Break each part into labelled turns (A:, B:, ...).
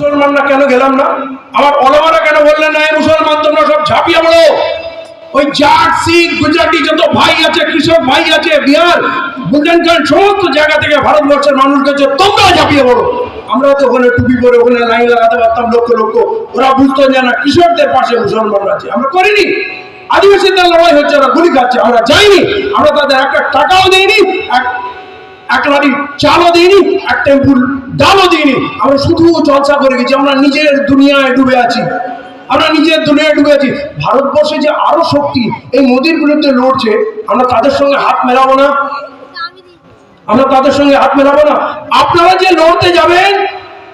A: মুসলমানরা কেন গেলাম না? আমার অলমারা কেন বললেন না মুসলমান, তোমরা সব ঝাঁপিয়ে পড়ো? ওই জাট শিখ গুজরাটি যত ভাই আছে, কৃষক ভাই আছে, বিহার, বুন্দেলখণ্ড, সমস্ত জায়গা থেকে ভারতবর্ষের মানুষ গেছে তোমরা ঝাঁপিয়ে পড়ো। আমরা তো ওখানে টুপি পরে ওখানে লাইন লাগাতে পারতাম, লক্ষ লক্ষ। ওরা বুঝতো যে না, কৃষকদের পাশে মুসলমানরা আছে। আমরা করিনি। আদিবাসীদের লড়াই হচ্ছে, ওরা গুলি খাচ্ছে, আমরা যাইনি। আমরা তাদের একটা টাকাও দিইনি, এক এক লারি চালও দিইনি, এক টেম্পুল ডালও দিইনি। আমরা শুধু চর্চা করে গেছি, আমরা নিজের দুনিয়ায় ডুবে আছি। আমরা নিজের দুনিয়ায় ডুবে আছি। ভারতবর্ষে যে আরও শক্তি এই মোদির বিরুদ্ধে লড়ছে, আমরা তাদের সঙ্গে হাত মেলাবো না। আমরা তাদের সঙ্গে হাত মেলাবো না। আপনারা যে লড়তে যাবেন,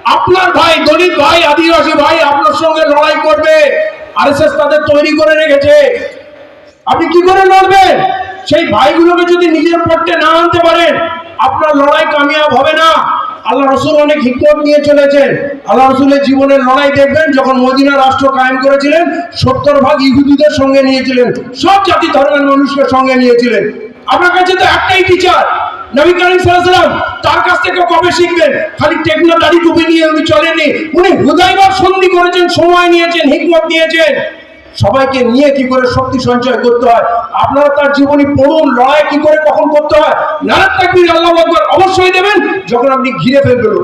A: আপনার ভাই, দলিত ভাই, আদিবাসী ভাই আপনার সঙ্গে লড়াই করবে। আরএসএস তাদের তৈরি করে রেখেছে। আপনি কি করে লড়বেন? সেই ভাইগুলোকে যদি নিজের পক্ষে না আনতে পারেন আপনার লড়াই কামিয়াব হবে না। আল্লাহ রসুল অনেক হিকমত নিয়ে চলেছেন। আল্লাহ রসুলের জীবনের লড়াই দেখবেন, যখন মদিনা রাষ্ট্র কায়েম করেছিলেন, সত্তর ভাগ ইহুদিদের সঙ্গে নিয়েছিলেন, সব জাতি ধর্মের মানুষকে সঙ্গে নিয়েছিলেন। আপনার কাছে তো একটাই টিচার নবী করিম সাল্লাল্লাহু তার কাছ থেকে কবে শিখবেন? খালি টেকনো দাড়ি টুপি নিয়ে উনি চলেননি। উনি হুদাইবার সন্ধি করেছেন, সময় নিয়েছেন, হিকমত নিয়েছেন। সবাইকে নিয়ে কি করে শক্তি সঞ্চয় করতে হয়? আপনারা তার জীবনী পড়ুন, লড়াই কি করে কখন করতে হয়? নারাত তাকবীর আল্লাহু আকবার অবশ্যই দেবেন যখন আপনি ঘিরে ফেলবেন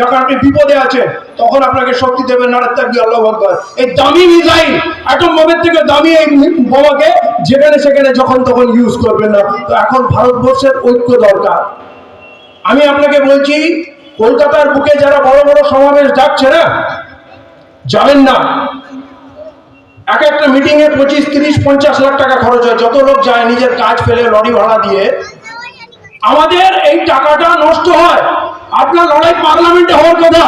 A: যখন আপনি বিপদে আছেন, তখন আপনাকে শক্তি দেবেন নারাত তাকবীর আল্লাহু আকবার। এই দামি মিসাইল অ্যাটম বোমের থেকে দামি এই বোমাকে যেখানে সেখানে যখন তখন ইউজ করবেন না। তো এখন ভারতবর্ষের ঐক্য দরকার। আমি আপনাকে বলছি, কলকাতার বুকে যারা বড় বড় সমাবেশ ডাকছে না, যাবেন না। এক একটা মিটিং এ পঁচিশ, তিরিশ, পঞ্চাশ লাখ টাকা খরচ হয়। যত লোক যায়, নিজের কাজ ফেলে, লরি ভাড়া দিয়ে। আমাদের এই টাকাটা নষ্ট হয়। আপনার লড়াই পার্লামেন্টে হওয়ার কথা।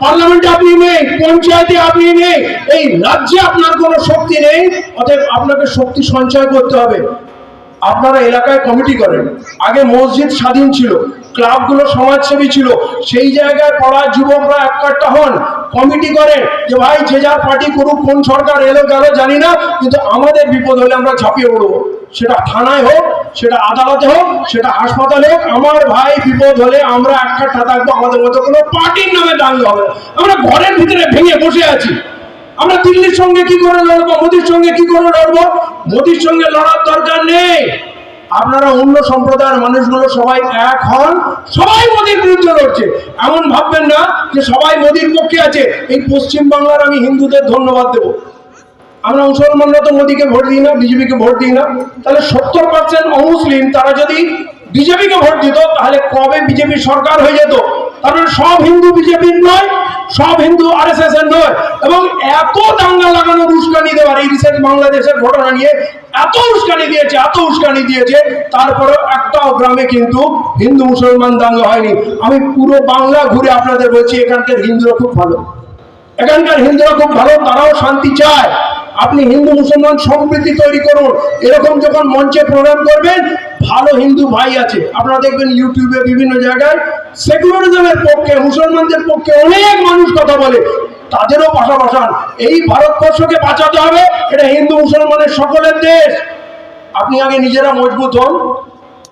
A: পার্লামেন্টে আপনি নেই, পঞ্চায়েতে আপনি নেই। এই রাজ্যে আপনার কোনো শক্তি নেই, অতএব আপনাকে শক্তি সঞ্চয় করতে হবে। আপনারা এলাকায় কমিটি করেন। আগে মসজিদ স্বাধীন ছিল, ক্লাবগুলো সমাজসেবী ছিল। সেই জায়গায় পড়া যুবকরা একটা হন কমিটি করে যে ভাই, যে যার পার্টি করুক, কোন সরকার এলো গেল জানি না, কিন্তু আমাদের বিপদ হলে আমরা ঝাঁপিয়ে পড়ব। সেটা থানায় হোক, সেটা আদালতে হোক, সেটা হাসপাতালে হোক, আমার ভাই বিপদ হলে আমরা একটা থাকব, আমাদের মতো কোনো পার্টির নামে দাঙ্গা হবে আমরা ঘরের ভিতরে ভেঙে বসে আছি। আমরা দিল্লির সঙ্গে কি করে লড়বো, মোদির সঙ্গে কি করে লড়বো? মোদির সঙ্গে লড়ার দরকার নেই। আপনারা অন্য সম্প্রদায়ের মানুষগুলো সবাই এক হন, সবাই মোদির বিরুদ্ধে লড়ছে। এমন ভাববেন না যে সবাই মোদির পক্ষে আছে। এই পশ্চিম বাংলার আমি হিন্দুদের ধন্যবাদ দেবো। আমরা মুসলমানরা তো মোদিকে ভোট দিই না, বিজেপিকে ভোট দিই না। তাহলে সত্তর পার্সেন্ট অমুসলিম, তারা যদি বিজেপিকে ভোট দিত, তাহলে কবে বিজেপি সরকার হয়ে যেত? তারপরে সব হিন্দু বিজেপির নয়, সব হিন্দু আর এস এস এর নয়। এবং এত দাঙ্গা লাগানোর উস্কানি দেওয়ার এই রিসেন্ট বাংলাদেশের ঘটনা নিয়ে এত উস্কানি দিয়েছে, এত উস্কানি দিয়েছে, তারপরেও একটাও গ্রামে কিন্তু হিন্দু মুসলমান দাঙ্গা হয়নি। আমি পুরো বাংলা ঘুরে আপনাদের বলছি, এখানকার হিন্দুরা খুব ভালো। এখানকার হিন্দুরা খুব ভালো, তারাও শান্তি চায়। আপনি হিন্দু মুসলমান সম্প্রীতি তৈরি করুন। এরকম যখন মঞ্চে প্রোগ্রাম করবেন, ভালো হিন্দু ভাই আছে। আপনারা দেখবেন ইউটিউবে বিভিন্ন জায়গায় সেকুলারিজমের পক্ষে, মুসলমানদের পক্ষে অনেক মানুষ কথা বলে। তাদেরও পাশা বসান এই ভারতবর্ষকে বাঁচাতে হবে। এটা হিন্দু মুসলমানের সকলের দেশ। আপনি আগে নিজেরা মজবুত হন।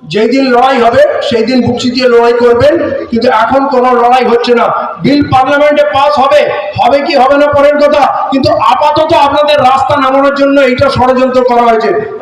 A: যেই দিন লড়াই হবে সেই দিন বুক দিয়ে লড়াই করবেন। কিন্তু এখন কোনো লড়াই হচ্ছে না। বিল পার্লামেন্টে পাস হবে। হবে কি হবে না, পরের কথা। কিন্তু আপাতত আপনাদের রাস্তা নামানোর জন্য এটা ষড়যন্ত্র করা হয়েছে।